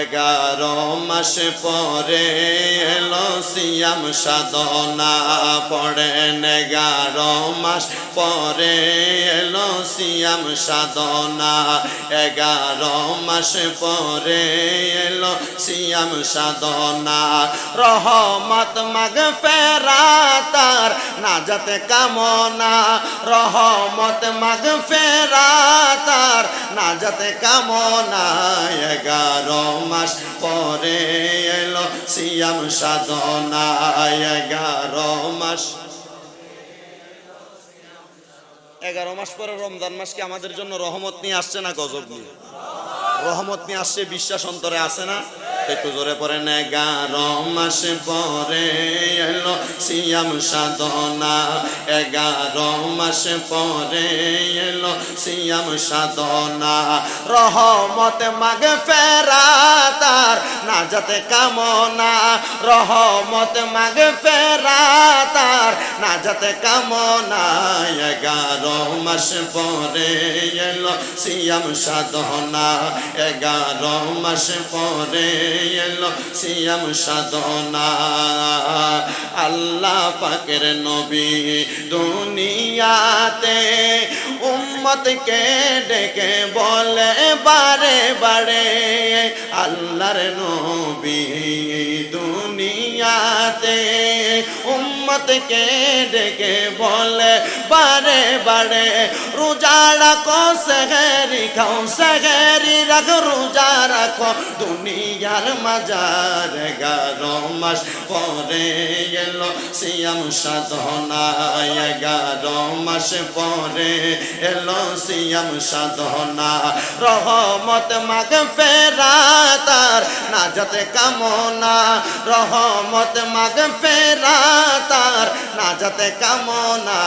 এগারো মাস পরে এলো সিয়াম সাধনা পড়েন এগারো মাস পরে এলো সিয়াম সাধনা। এগারো মাস পরে এলো সিয়াম সাধনা। রহমত মাগ ফেরা তার না যাতে কামনা। রহমত মাগ ফেরা তার না যাতে কামনা এগারো মাস পরে এলো সিয়াম সাধনা এগারো মাস। এগারো মাস পরে রমজান মাস কি আমাদের জন্য রহমত নিয়ে আসছে না গজব নিয়ে? রহমত নিয়ে আসছে, বিশ্বাস অন্তরে আসে না? একটু জোরে পরে এগারো মাস পরে এলো সিয়াম সাধনা। এগারো মাস পরে এলো সিয়াম সাধনা। রহমত মাগে ফেরা তার না যাতে কামনা। রহমত মাগে ফেরা তার না যাতে কামনা। এগারো মাস পরে এলো সিয়াম সাধনা। এগারো মাস পরে এলো সিয়াম সাধনা। আল্লাহ পাকের নবী দুনিয়াতে উম্মতকে ডেকে বলে, বারে বারে আল্লাহর নবী দুনিয়াতে উম্মতকে ডেকে বলে, বারে বারে, রোজা রাখো, সেহেরি খাও, সেহেরি রাখো, রোজা রাখো, দুনিয়ার মাজার এগারো মাস পরে এলো সিয়াম সাধনা এগারো মাস পরে এলো সিয়াম সাধনা। রহমত মাগ ফেরা তার যাতে কামনা, রহমত মাগ ফেরা তার যাতে কামনা,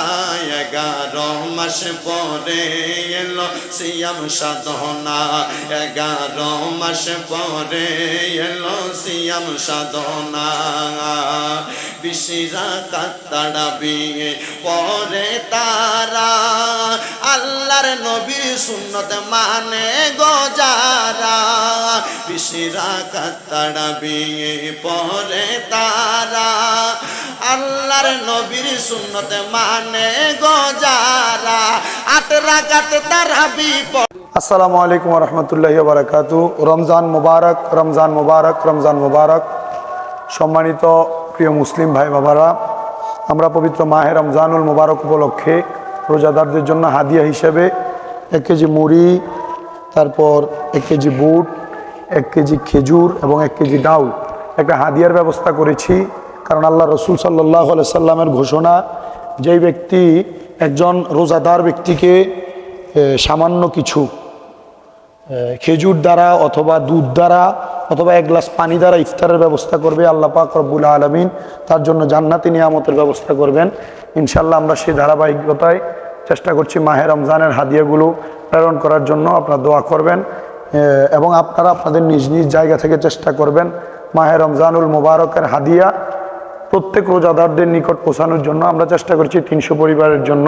এগারো মাস পরে এলো সিয়াম সাধনা। এগারো মাস পরে এলো সিয়াম সাধনা। বিশিরা কাতাড়াবি পরে তারা। আল্লাহর নবী সুন্নত মানে গজারা বিশিরা কাতাড়াবি পরে তারা। আল্লাহর নবীর সুন্নত মানে গজারা আট রাগাত তারা বিপদ আসসালামু আলাইকুম রহমতুল্লাহ বারাকাত রমজান মুবারক রমজান মুবারক রমজান মুবারক। সম্মানিত প্রিয় মুসলিম ভাই বাবারা আমরা পবিত্র মাহে রমজানুল মুবারক উপলক্ষে রোজাদারদের জন্য হাদিয়া হিসেবে এক কেজি মুড়ি, তারপর এক কেজি বুট এক কেজি খেজুর এবং এক কেজি ডাউল একটা হাদিয়ার ব্যবস্থা করেছি। কারণ আল্লাহ রসুল সাল্লাহ সাল্লামের ঘোষণা, যেই ব্যক্তি একজন রোজাদার ব্যক্তিকে সামান্য কিছু খেজুর দ্বারা অথবা দুধ দ্বারা অথবা এক গ্লাস পানি দ্বারা ইফতারের ব্যবস্থা করবে আল্লাহ পাক রব্বুল আলমিন। তার জন্য জান্নাতি নিয়ামতের ব্যবস্থা করবেন। ইনশাল্লাহ আমরা সেই ধারাবাহিকতায় চেষ্টা করছি মাহে রমজানের হাদিয়াগুলো প্রেরণ করার জন্য। আপনারা দোয়া করবেন। এবং আপনারা আপনাদের নিজ নিজ জায়গা থেকে চেষ্টা করবেন মাহে রমজানুল মোবারকের হাদিয়া প্রত্যেক রোজাদারদের নিকট পৌঁছানোর জন্য। আমরা চেষ্টা করছি তিনশো পরিবারের জন্য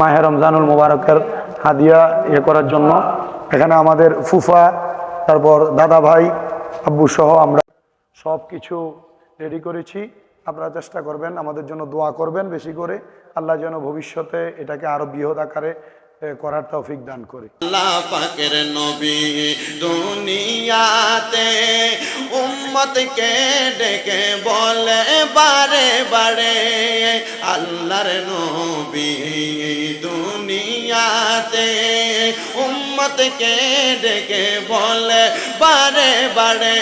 মাহে রমজানুল মোবারকের হাদিয়া ইয়ে করার জন্য। এখানে আমাদের ফুফা, তারপর দাদা ভাই আব্বু সহ আমরা সব কিছু রেডি করেছি। আপনারা চেষ্টা করবেন, আমাদের জন্য দোয়া করবেন বেশি করে। আল্লাহ যেন ভবিষ্যতে এটাকে আরও বৃহৎ আকারে করার তৌফিক দান করে। আল্লাহ পাকের নবী, দুনিয়াতে উম্মতকে ডেকে বলে, বারে বারে, আল্লাহর নবী, দুনিয়াতে উম্মতকে ডেকে বলে, বারে বারে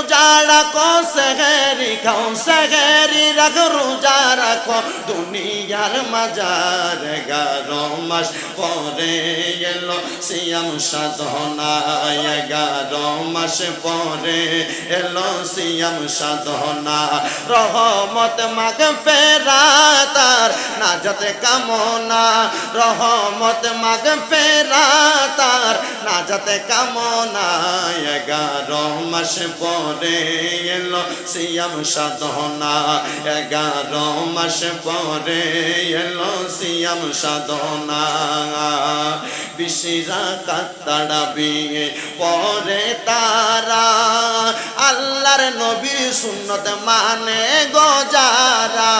রোজা রাখো সেহেরি খাও, সেহেরি রাখো রোজা রাখো দুনিয়ার মাজার এগারো মাস পরে এলো, সিয়াম সাধনা এগারো মাস পরে এলো, সিয়াম সাধনা। রহমত মাগ ফেরা তার না যাতে কামনা, রহমত মাগ ফেরা তার না যাতে কামনা এগারো মাস পরে এলো সিয়াম সাধনা। এগারো মাস পরে এলো সিয়াম সাধনা। বিশিরা কাতাড়াবি পরে তারা। আল্লাহর নবীর সুন্নত মানে গজারা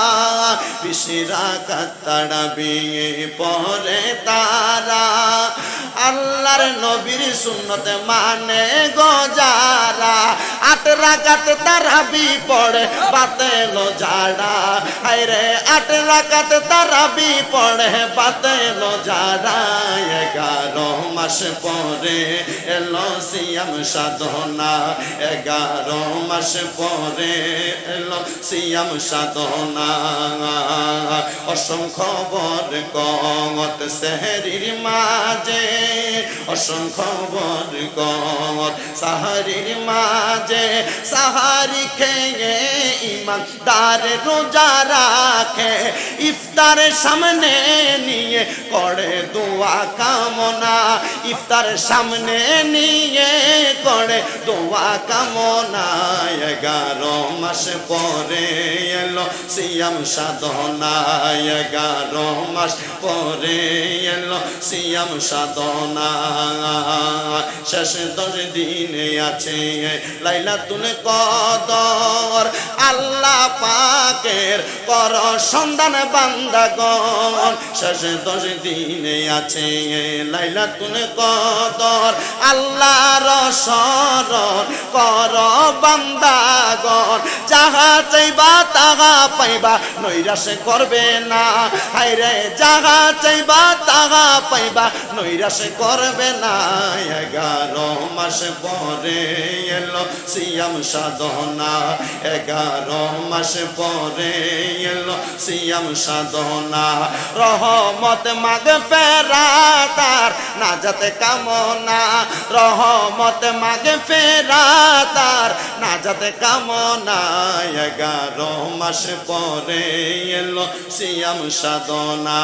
পিসিরা কাতাড়া বিয়ে পরে তারা। আল্লাহর নবীর সুন্নত মানে গজারা আট রাকাত তারাবি পড়ে, বাতেল জাড়া আরে আট রাকাত তারাবি পড়ে, বাতেল জাড়া এগারো মাস পরে এলো সিয়াম সাধনা। এগারো মাস পরে এলো সিয়াম সাধনা। অসংখ্য বর কমত সেহরির মাঝে অসংখ্য বর কমত সাহারির মাঝে সাহারি খেয়ে ইমান তার রোজা রাখে, ইফতারের সামনে নিয়ে করে দোয়া কামনা, ইফতারের সামনে নিয়ে করে দোয়া কামনা এগারো মাস পরে এলো সিয়াম সাধনা এগারো মাস পরে এলো সিয়াম সাধনা শেষ দশ দিনে আছে লাইলা তুলে কদর। আল্লাহ পাকের কর সন্ধান বান্দাগণ। শেষ দশ দিনে আছে লাইলা তুলে কদর। আল্লাহর শরণ কর বান্দাগণ যাহা চাইবা তাহা পাইবা, নৈরাশ করবে না। হাইরে যাহা চাইবা তাহা পাইবা, নৈরাশ করবে না। এগারো মাস পরে এলো সিয়াম সাধনা। এগারো মাস পরে এলো সিয়াম সাধনা। রহমত মাগ ফেরা তার না যাতে কামনা, রহমত মাগে ফেরা তার না যাতে কামনা, এগারো মাস পরে এলো সিয়াম সাধনা।